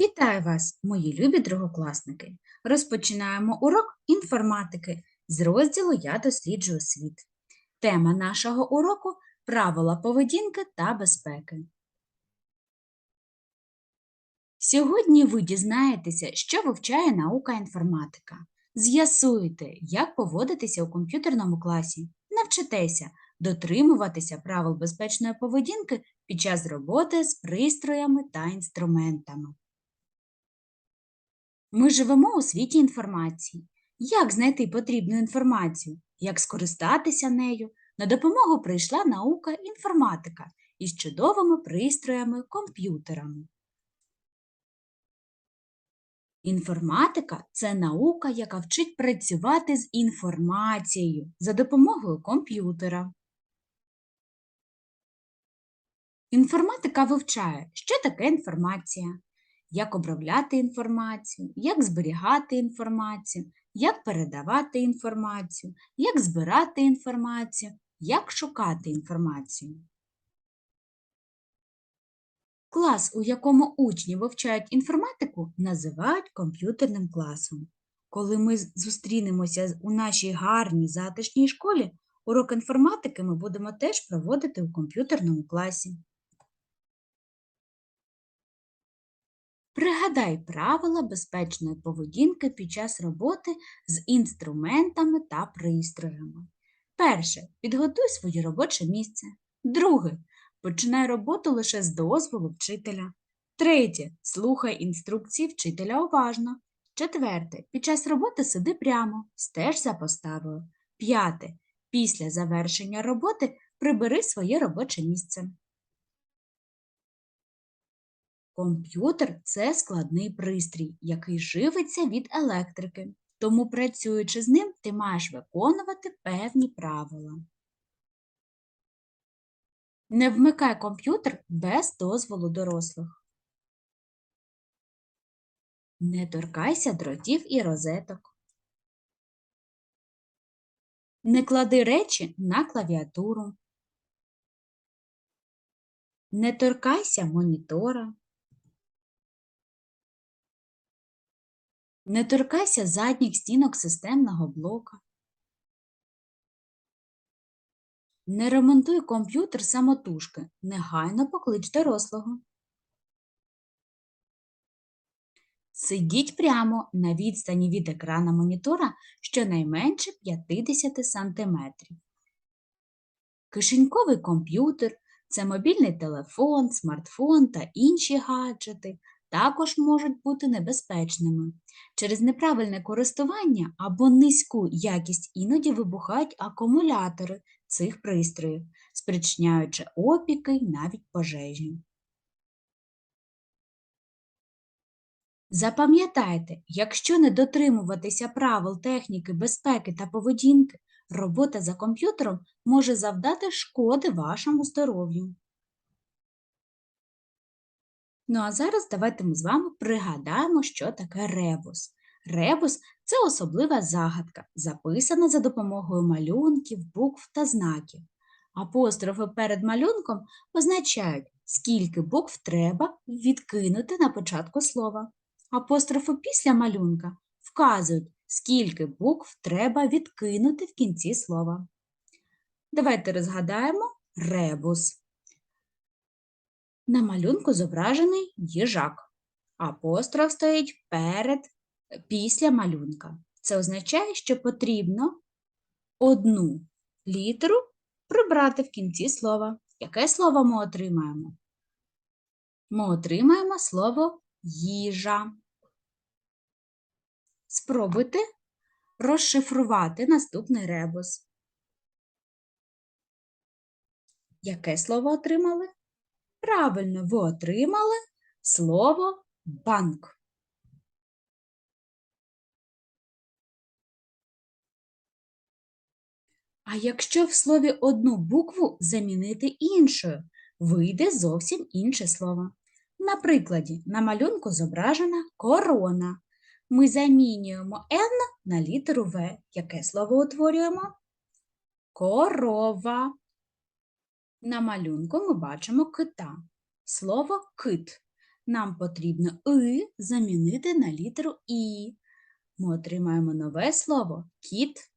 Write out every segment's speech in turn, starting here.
Вітаю вас, мої любі другокласники! Розпочинаємо урок інформатики з розділу Я досліджую світ. Тема нашого уроку правила поведінки та безпеки. Сьогодні ви дізнаєтеся, що вивчає наука інформатика. З'ясуєте, як поводитися у комп'ютерному класі, навчитеся дотримуватися правил безпечної поведінки під час роботи з пристроями та інструментами. Ми живемо у світі інформації. Як знайти потрібну інформацію, як скористатися нею? На допомогу прийшла наука інформатика із чудовими пристроями, комп'ютерами. Інформатика це наука, яка вчить працювати з інформацією за допомогою комп'ютера. Інформатика вивчає, що таке інформація, як обробляти інформацію, як зберігати інформацію, як передавати інформацію, як збирати інформацію, як шукати інформацію. Клас, у якому учні вивчають інформатику, називають комп'ютерним класом. Коли ми зустрінемося у нашій гарній затишній школі, урок інформатики ми будемо теж проводити у комп'ютерному класі. Пригадай правила безпечної поведінки під час роботи з інструментами та пристроями. Перше. Підготуй своє робоче місце. Друге. Починай роботу лише з дозволу вчителя. Третє. Слухай інструкції вчителя уважно. Четверте. Під час роботи сиди прямо, стеж за поставою. П'яте. Після завершення роботи прибери своє робоче місце. Комп'ютер це складний пристрій, який живиться від електрики. Тому, працюючи з ним, ти маєш виконувати певні правила. Не вмикай комп'ютер без дозволу дорослих. Не торкайся дротів і розеток. Не клади речі на клавіатуру. Не торкайся монітора. Не торкайся задніх стінок системного блока. Не ремонтуй комп'ютер самотужки. Негайно поклич дорослого. Сидіть прямо на відстані від екрана монітора щонайменше 50 см. Кишеньковий комп'ютер це мобільний телефон, смартфон та інші гаджети також можуть бути небезпечними. Через неправильне користування або низьку якість іноді вибухають акумулятори цих пристроїв, спричиняючи опіки й навіть пожежі. Запам'ятайте, якщо не дотримуватися правил техніки безпеки та поведінки, робота за комп'ютером може завдати шкоди вашому здоров'ю. Ну а зараз давайте ми з вами пригадаємо, що таке ребус. Ребус це особлива загадка, записана за допомогою малюнків, букв та знаків. Апострофи перед малюнком означають, скільки букв треба відкинути на початку слова. Апострофи після малюнка вказують, скільки букв треба відкинути в кінці слова. Давайте розгадаємо ребус. На малюнку зображений їжак. Апостроф стоїть перед, після малюнка. Це означає, що потрібно одну літеру прибрати в кінці слова. Яке слово ми отримаємо? Ми отримаємо слово їжа. Спробуйте розшифрувати наступний ребус. Яке слово отримали? Правильно, ви отримали слово банк. А якщо в слові одну букву замінити іншою, вийде зовсім інше слово. На прикладі на малюнку зображена корона. Ми замінюємо N на літеру В. Яке слово утворюємо? Корова. На малюнку ми бачимо кита. Слово кит. нам потрібно «и» замінити на літеру І. Ми отримаємо нове слово кіт.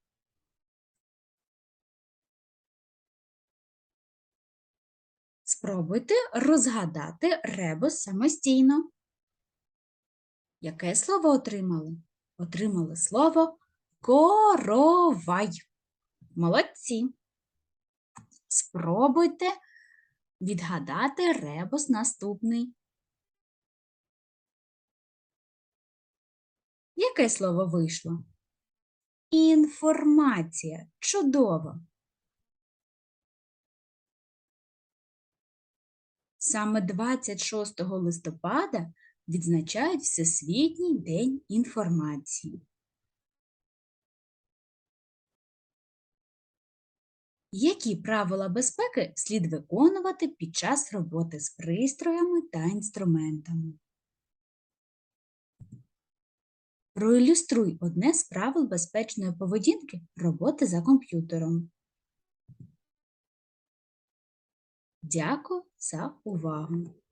Спробуйте розгадати ребус самостійно. Яке слово отримали? Отримали слово коровай. Молодці. Спробуйте відгадати ребус наступний. Яке слово вийшло? Інформація. Чудово. Саме 26 листопада відзначають Всесвітній день інформації. Які правила безпеки слід виконувати під час роботи з пристроями та інструментами? Проілюструй одне з правил безпечної поведінки роботи за комп'ютером. Дякую за увагу!